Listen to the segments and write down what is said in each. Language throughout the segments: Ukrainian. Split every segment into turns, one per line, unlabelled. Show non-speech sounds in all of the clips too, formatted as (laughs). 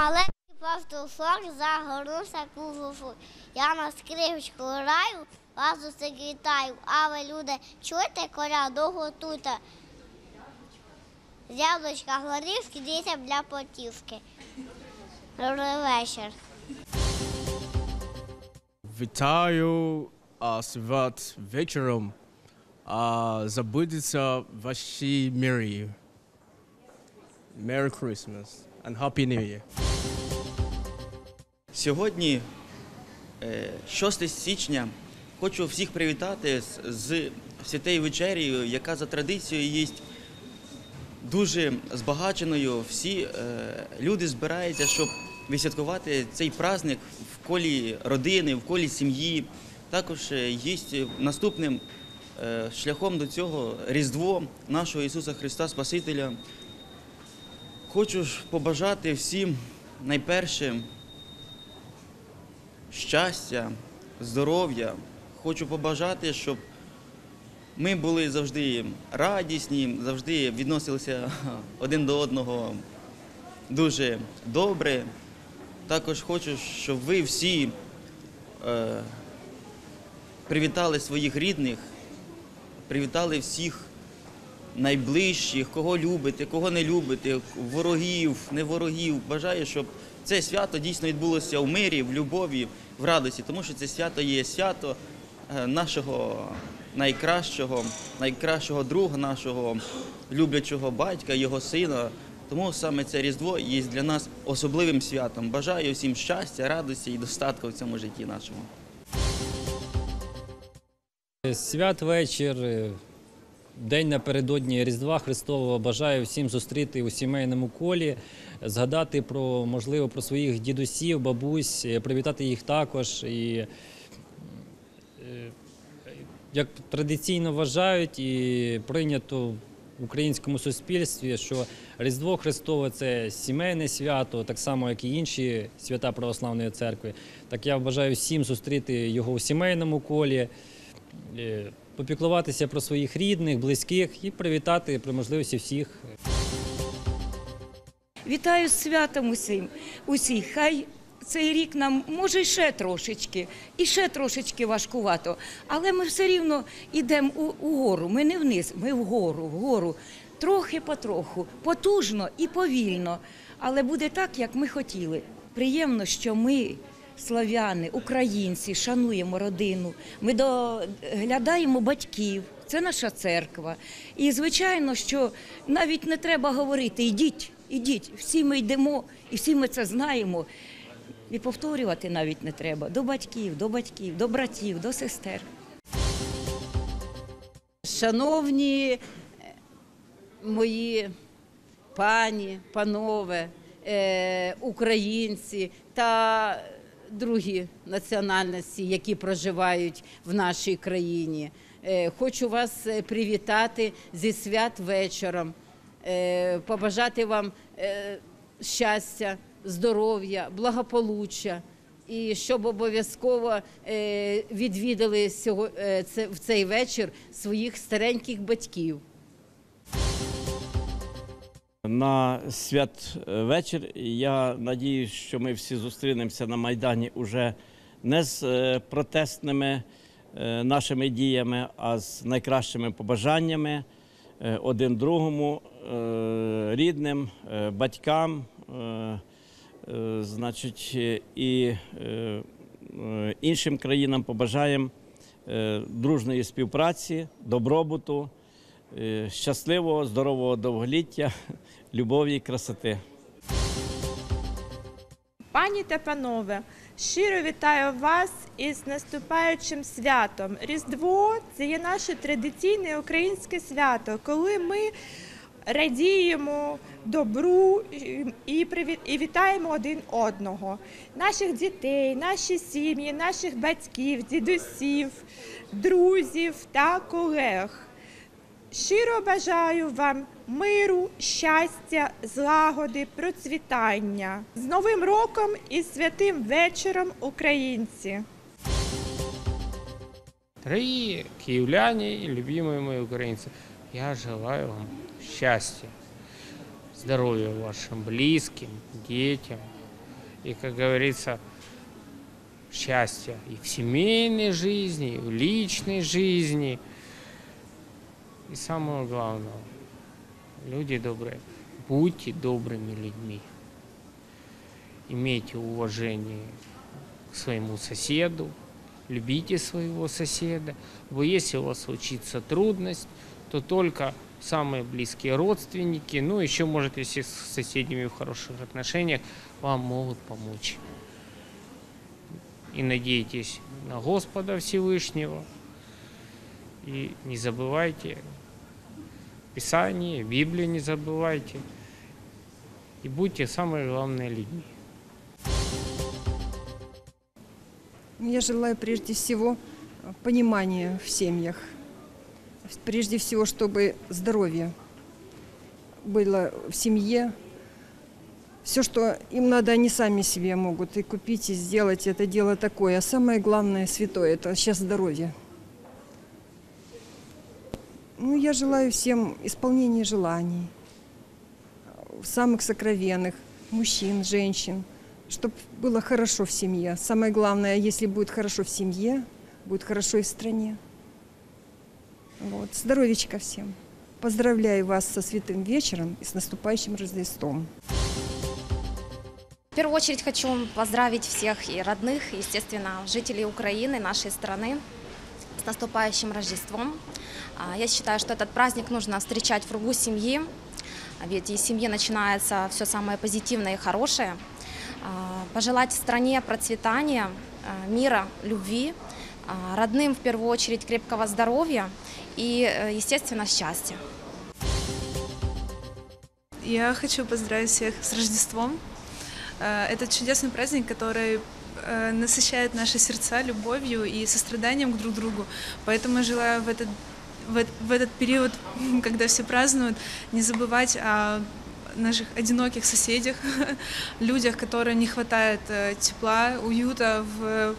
маленький пастушок загорнувся кугуфу. Я на скрипочку граю, вас усіх вітаю. А ви, люди, чуєте коляду готуйте. З яблучка горішки, дітям для потівки. Добрий вечір.
Вітаю а, свят вечором. А, забудеться ваші мірі. Merry Christmas and Happy New Year.
Сьогодні, е, 6 січня, хочу всіх привітати з- святою вечерею, яка за традицією є дуже збагаченою. Всі е, люди збираються, щоб відсвяткувати цей праздник в колі родини, в колі сім'ї. Також е, є наступним е, шляхом до цього Різдво нашого Ісуса Христа Спасителя. Хочу побажати всім найперше щастя, здоров'я. Хочу побажати, щоб ми були завжди радісні, завжди відносилися (laughs) один до одного дуже добре. Також хочу, щоб ви всі е, привітали своїх рідних, привітали всіх найближчих, кого любите, кого не любите, ворогів, не ворогів. Бажаю, щоб це свято дійсно відбулося в мирі, в любові, в радості, тому що це свято є свято е, нашого найкращого, найкращого друга, нашого люблячого батька, його сина. Тому саме це Різдво є для нас особливим святом. Бажаю всім щастя, радості і достатку в цьому житті нашому.
Святвечір, е, день напередодні Різдва Христового бажаю всім зустріти у сімейному колі, згадати про можливо про своїх дідусів, бабусь, е, привітати їх також. І е, як традиційно вважають і прийнято в українському суспільстві, що Різдво Христове це сімейне свято, так само як і інші свята православної церкви. Так я бажаю всім зустріти його у сімейному колі е, попіклуватися про своїх рідних, близьких і привітати при можливості всіх.
Вітаю з святом усім. Усіх. Хай цей рік нам може ще трошечки, і ще трошечки важкувато. Але ми все рівно йдемо угору. Ми не вниз, ми вгору, вгору. Трохи потроху, потужно і повільно. Але буде так, як ми хотіли. Приємно, що ми. Слав'яни, українці, шануємо родину. Ми доглядаємо батьків. Це наша церква. І звичайно, що навіть не треба говорити ідіть, ідіть. Всі ми йдемо, і всі ми це знаємо. І повторювати навіть не треба. До батьків, до батьків, до братів, до сестер.
Шановні е, мої пані, панове, е, українці та другі національності, які проживають в нашій країні. Е, Хочу вас е, привітати зі свят вечором, е, побажати вам щастя, здоров'я, благополуччя. І щоб обов'язково відвідали в цей вечір своїх стареньких батьків.
На святвечір я надіюсь, що ми всі зустрінемося на Майдані уже не з е, протестними е, нашими діями, а з найкращими побажаннями е, один другому, рідним, батькам, значить, і іншим країнам побажаємо дружної співпраці, добробуту. Е, щасливого, здорового довголіття, (laughs) любові і красоти.
Пані та панове, щиро вітаю вас із наступаючим святом. Різдво це є наше традиційне українське свято, коли ми радіємо добру і і вітаємо один одного, наших дітей, наші сім'ї, наших батьків, дідусів, друзів та колег. Щиро бажаю вам миру, щастя, злагоди, процвітання. З Новим роком і святим вечором, українці!
Дорогие киевляне и любимые мои украинцы, я желаю вам счастья, здоровья вашим близким, детям, и, как говорится, счастья и в семейной жизни, и в личной жизни. И самого главного, люди добрые, будьте добрыми людьми. Имейте уважение к своему соседу, любите своего соседа. Бо если у вас случится трудность, то только самые близкие родственники, ну еще, может, если с соседями в хороших отношениях, вам могут помочь. И надейтесь на Господа Всевышнего. И не забывайте Писание, Библию не забывайте. И будьте самые главные людьми.
Я желаю прежде всего э, понимания в семьях. Прежде всего, чтобы здоровье было в семье. Все, что им надо, они сами себе могут и купить, и сделать. Это дело такое. А самое главное, святое, это сейчас здоровье. Ну, я желаю всем исполнения желаний, самых сокровенных, мужчин, женщин, чтобы было хорошо в семье. Самое главное, если будет хорошо в семье, будет хорошо и в стране. Вот. Здоровечка всем. Поздравляю вас со святым вечером и с наступающим Рождеством.
В первую очередь хочу поздравить всех и родных, естественно, жителей Украины, нашей страны с наступающим Рождеством. А, Я считаю, что этот праздник нужно встречать в кругу семьи, а ведь из семьи начинается все самое позитивное и хорошее. А, Пожелать стране процветания, мира, любви, родным в первую очередь крепкого здоровья и, э, естественно, счастья.
Я хочу поздравить всех с Рождеством. Э, Это чудесный праздник, который э, насыщает наши сердца любовью и состраданием к друг другу. Поэтому желаю в этот, в в этот период, (laughs) когда все празднуют, не забывать о наших одиноких соседях, (laughs) людях, которым не хватает э, тепла, уюта в,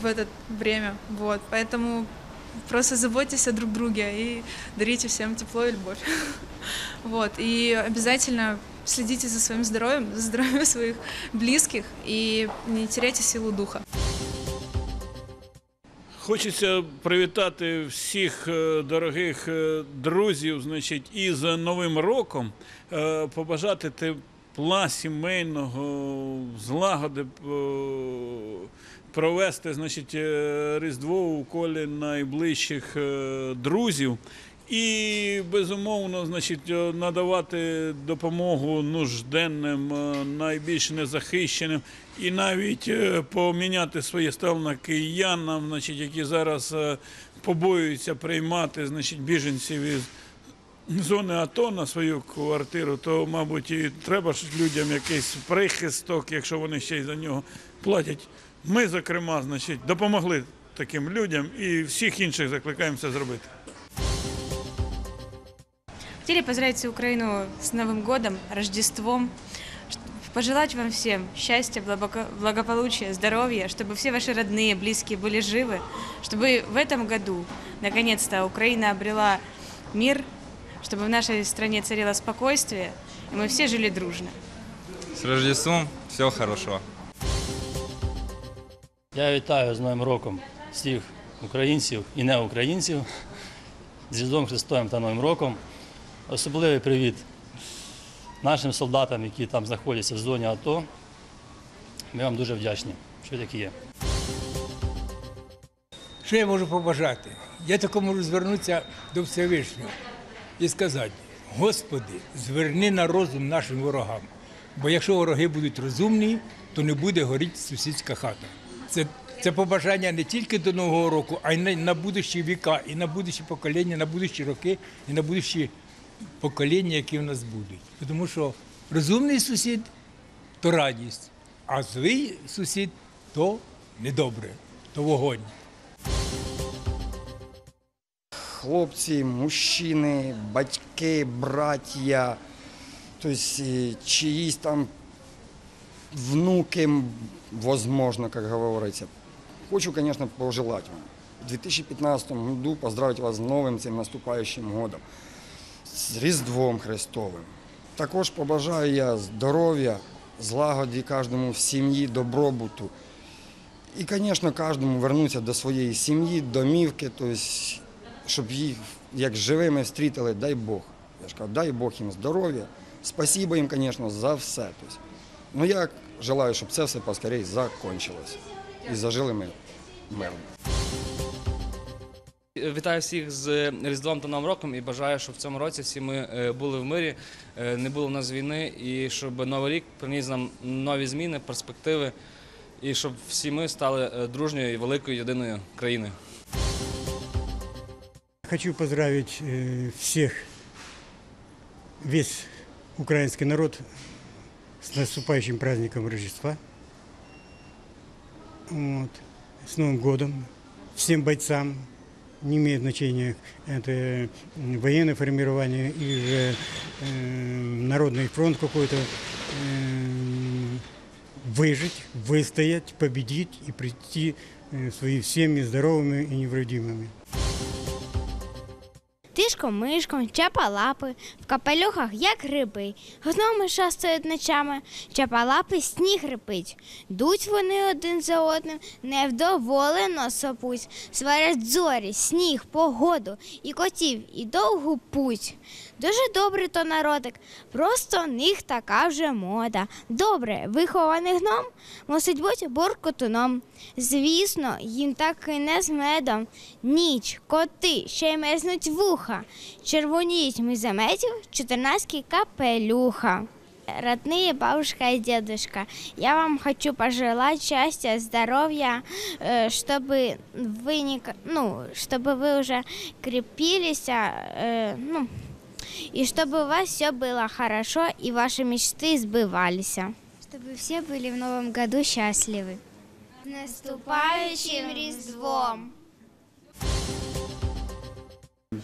в это время. Вот. Поэтому просто заботьтесь о друг друге и дарите всем тепло и любовь. (laughs) Вот. И обязательно следите за своим здоровьем, за здоровьем (laughs) своих близких и не теряйте силу духа.
Хочеться привітати всіх е, дорогих е, друзів, значить, із Новим роком, е, побажати тепла сімейного, злагоди, провести, значить, Різдво у колі найближчих друзів. І безумовно, значить, е, надавати допомогу нужденним, е, найбільш незахищеним, і навіть е, поміняти своє ставлення киянам, значить, які зараз побоюються приймати значить, біженців із зони АТО на свою квартиру, то, мабуть, і треба ж людям якийсь прихисток, якщо вони ще й за нього платять. Ми, зокрема, значить, допомогли таким людям і всіх інших закликаємо це зробити.
Хотели поздравить всю Украину с Новым годом, Рождеством, ш- пожелать вам всем счастья, благополу- благополучия, здоровья, чтобы все ваши родные, близкие были живы, чтобы в этом году, наконец-то, Украина обрела мир, чтобы в нашей стране царило спокойствие, и мы все жили дружно.
С Рождеством, всего хорошего.
Я вітаю з Новим роком всіх українців і не українців з Різдвом Христовим та Новим роком. Особливий привіт нашим солдатам, які там знаходяться в зоні АТО. Ми вам дуже вдячні, що такі є.
Що я можу побажати? Я тако можу звернутися до Всевишнього і сказати: Господи, зверни на розум нашим ворогам. Бо якщо вороги будуть розумні, то не буде горіти сусідська хата. Це, це побажання не тільки до Нового року, а й на, на будущі віка, і на будущі покоління, на будущі роки, і на будущі покоління, які в нас будуть. Тому що розумний сусід то радість, а злий сусід то недобре, то вогонь.
хлопці, мужчини, батьки, браття, тобто е, чиїсь там внуки, возможно, как говорится. Хочу, конечно, пожелать вам в 2015 году поздравить вас з новим цим наступаючим годом, з Різдвом Христовим. Також побажаю я здоров'я злагоді кожному в сім'ї, добробуту. І, звісно, кожному вернутися до своєї сім'ї, домівки, щоб їх як живими встрітили, дай Бог. Я ж кажу, дай Бог їм здоров'я. Спасибо їм, звісно, за все. Ну я желаю, щоб це все поскорее закончилось. І зажили ми мирно.
Вітаю всіх з Різдвом та Новим роком і бажаю, щоб в цьому році всі ми е, були в мирі, е, не було в нас війни, і щоб новий рік приніс нам нові зміни, перспективи, і щоб всі ми стали е, дружньою і великою єдиною країною.
Хочу поздравить э, всех, весь украинский народ с наступающим праздником Рождества. Вот. С Новым годом. Всем бойцам Не имеет значения, это м, военное формирование или же э, народный фронт какой-то. Э, выжить, выстоять, победить и прийти э, в свои семьи здоровыми и невредимыми.
Тишком мишком, чапалапи, в капелюхах, як гриби. Гноми шастають ночами, чапалапи сніг рипить. Дуть вони один за одним, невдоволено сопуть. Сварять зорі, сніг, погоду, і котів, і довгу путь. Дуже добрий то народик, просто в них така вже мода. Добре, вихований гном мусить бути буркотуном. Звісно, їм так і не з медом. Ніч, коти, ще й мерзнуть вуха. Червоніють ми заметів, чотирнадцятки капелюха. Родные бабушка и дедушка, я вам хочу пожелать счастья, здоровья, э, чтобы вы не, к- ну, чтобы вы уже крепились, а, э, ну, и чтобы у вас все было хорошо и ваши мечты сбывались. Чтобы все были в новом году счастливы. С наступающим Різдвом!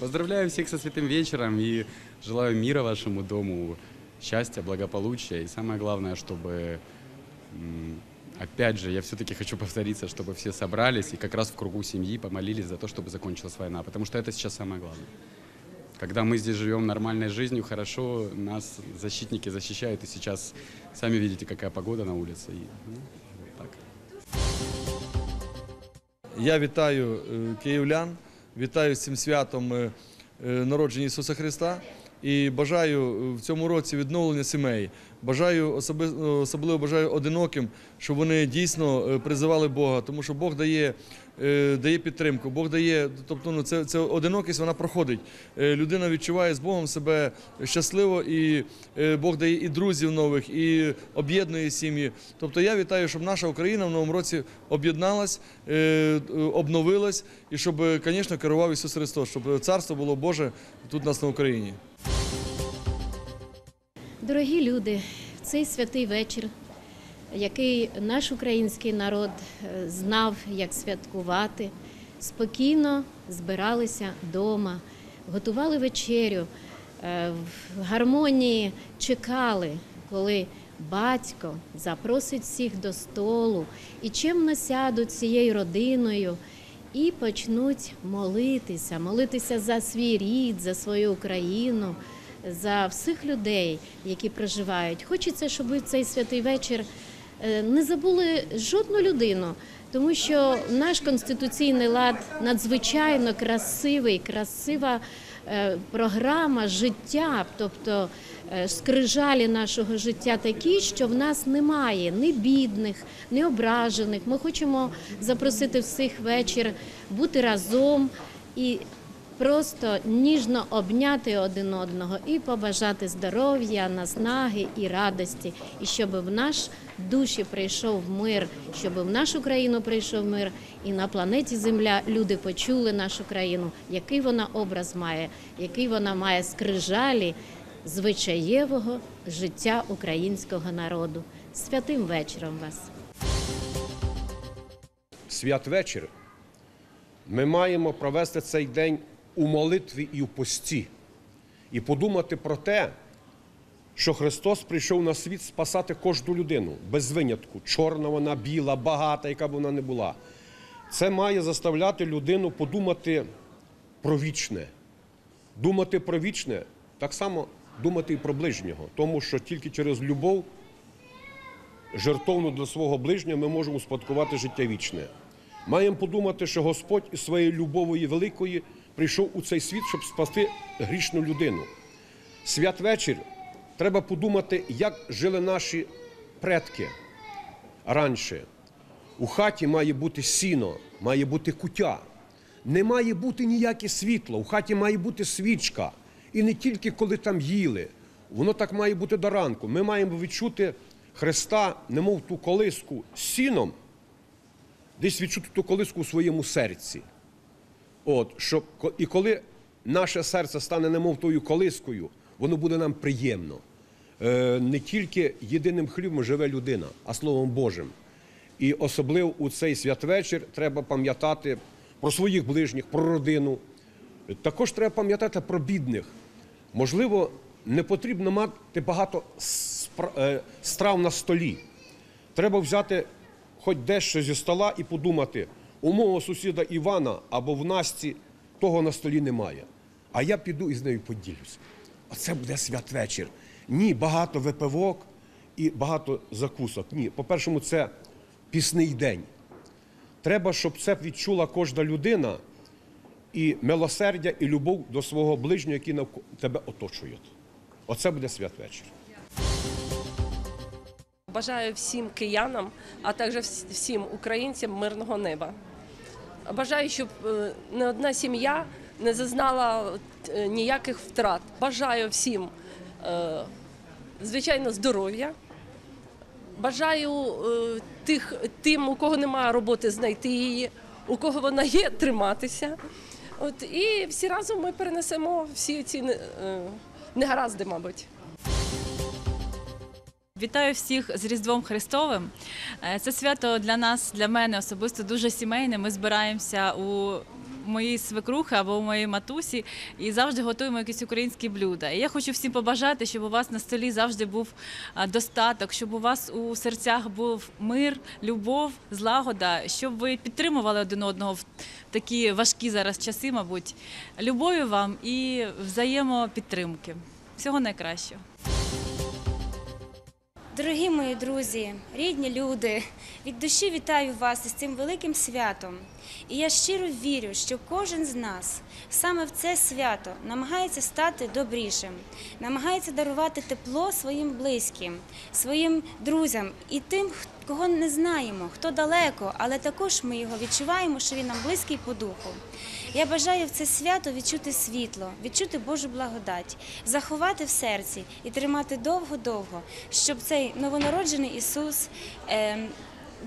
Поздравляю всех со святым вечером и желаю мира вашему дому, счастья, благополучия. И самое главное, чтобы, опять же, я все-таки хочу повториться, чтобы все собрались и как раз в кругу семьи помолились за то, чтобы закончилась война. Потому что это сейчас самое главное. Когда мы здесь живем нормальной жизнью, хорошо, нас защитники защищают. И сейчас сами видите, какая погода на улице. И, ну, вот так.
Я вітаю е, київлян, вітаю з цим святом е, е, народження Ісуса Христа і бажаю в цьому році відновлення сімей. Бажаю особливо бажаю одиноким, щоб вони дійсно призивали Бога, тому що Бог дає, дає підтримку, Бог дає, тобто ну, це, це одинокість, вона проходить. Е, Людина відчуває з Богом себе щасливо, і е, Бог дає і друзів нових, і об'єднує сім'ї. Тобто я вітаю, щоб наша Україна в новому році об'єдналась, е, е, обновилась, і щоб, е, звісно, керував Ісус Христос, щоб царство було Боже тут у нас на Україні.
Дорогі люди, в цей святий вечір, який наш український народ е, знав, як святкувати, спокійно збиралися вдома, готували вечерю, е, в гармонії чекали, коли батько запросить всіх до столу і чимно сядуть цією родиною і почнуть молитися, молитися за свій рід, за свою Україну за всіх людей, які проживають. Хочеться, щоб цей святий вечір не забули жодну людину, тому що наш конституційний лад надзвичайно красивий, красива е, програма життя, тобто е, скрижалі нашого життя такі, що в нас немає ні бідних, ні ображених. Ми хочемо запросити всіх вечір бути разом і просто ніжно обняти один одного і побажати здоров'я, наснаги і радості, і щоб в наш душі прийшов мир, щоб в нашу країну прийшов мир, і на планеті Земля люди почули нашу країну, який вона образ має, який вона має скрижалі звичаєвого життя українського народу. Святим вечором вас!
святвечір, ми маємо провести цей день у молитві і у пості, і подумати про те, що Христос прийшов на світ спасати кожну людину без винятку, чорна вона, біла, багата, яка б вона не була. Це має заставляти людину подумати про вічне. Думати про вічне, так само думати і про ближнього, тому що тільки через любов жертовну для свого ближнього, ми можемо успадкувати життя вічне. Маємо подумати, що Господь із своєї любові великої прийшов у цей світ, щоб спасти грішну людину. Святвечір треба подумати, як жили наші предки раніше. У хаті має бути сіно, має бути кутя. Не має бути ніяке світло, у хаті має бути свічка. І не тільки коли там їли. Воно так має бути до ранку. Ми маємо відчути Христа, немов ту колиску сіном, десь відчути ту колиску у своєму серці. От, щоб, і коли наше серце стане немов тою колискою, воно буде нам приємно. Е, не тільки єдиним хлібом живе людина, а Словом Божим. І особливо у цей святвечір треба пам'ятати про своїх ближніх, про родину. Також треба пам'ятати про бідних. Можливо, не потрібно мати багато е, страв на столі. Треба взяти хоч дещо зі стола і подумати, у мого сусіда Івана або в Насті того на столі немає. А я піду і з нею поділюся. Оце буде святвечір. Ні, багато випивок і багато закусок. Ні, по-першому, це пісний день. Треба, щоб це відчула кожна людина і милосердя, і любов до свого ближнього, які навко- тебе оточують. Оце буде святвечір.
Бажаю всім киянам, а також всім українцям мирного неба. Бажаю, щоб е, не одна сім'я не зазнала е, ніяких втрат. Бажаю всім, е, звичайно, здоров'я. Бажаю тих, тим, у кого немає роботи, знайти її, у кого вона є, триматися. От, і всі разом ми перенесемо всі ці негаразди, мабуть.
Вітаю всіх з Різдвом Христовим. Е, Це свято для нас, для мене особисто дуже сімейне. Ми збираємося у моїй свекрухи або у моїй матусі і завжди готуємо якісь українські блюда. І я хочу всім побажати, щоб у вас на столі завжди був достаток, щоб у вас у серцях був мир, любов, злагода, щоб ви підтримували один одного в такі важкі зараз часи, мабуть. Любові вам і взаємопідтримки. Всього найкращого.
Дорогі мої друзі, рідні люди, від душі вітаю вас із цим великим святом. І я щиро вірю, що кожен з нас саме в це свято намагається стати добрішим, намагається дарувати тепло своїм близьким, своїм друзям і тим, кого не знаємо, хто далеко, але також ми його відчуваємо, що він нам близький по духу. Я бажаю в це свято відчути світло, відчути Божу благодать, заховати в серці і тримати довго-довго, щоб цей новонароджений Ісус е,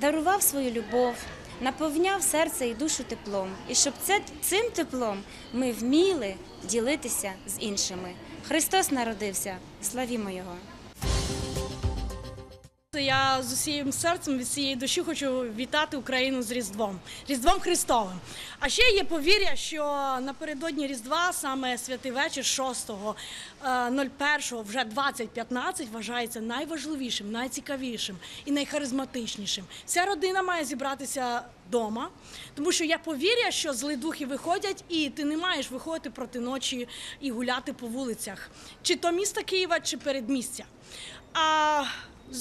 дарував свою любов, наповняв серце і душу теплом, і щоб це, цим теплом ми вміли ділитися з іншими. Христос народився, славімо Його!
Я з усім серцем від всієї душі хочу вітати Україну з Різдвом, Різдвом Христовим. А ще є повір'я, що напередодні Різдва, саме святий вечір 6.01, вже 2015, вважається найважливішим, найцікавішим і найхаризматичнішим. Вся родина має зібратися вдома, тому що є повір'я, що злі духи виходять, і ти не маєш виходити проти ночі і гуляти по вулицях, чи то міста Києва, чи передмістя. А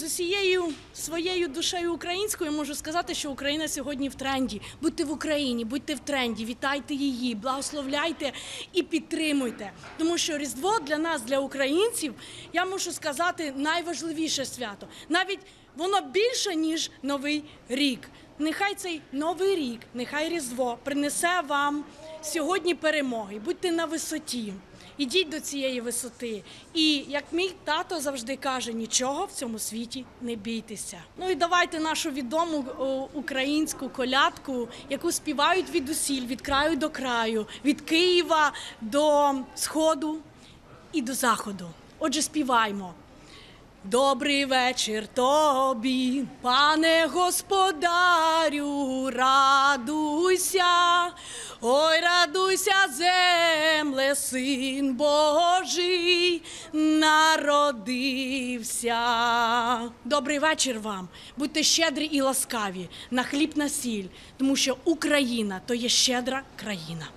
усією своєю душею українською можу сказати, що Україна сьогодні в тренді. Будьте в Україні, будьте в тренді, вітайте її, благословляйте і підтримуйте. Тому що Різдво для нас, для українців, я можу сказати, найважливіше свято. Навіть воно більше, ніж Новий рік. Нехай цей новий рік, нехай Різдво принесе вам сьогодні перемоги. Будьте на висоті. Ідіть до цієї висоти. І як мій тато завжди каже, нічого в цьому світі не бійтеся. Ну і давайте нашу відому українську колядку, яку співають від усіль, від краю до краю, від Києва до сходу і до заходу. Отже, співаймо. Добрий вечір тобі, пане господарю, радуйся, ой, радуйся, земле, син Божий народився. Добрий вечір вам. Будьте щедрі і ласкаві на хліб на сіль, тому що Україна то є щедра країна.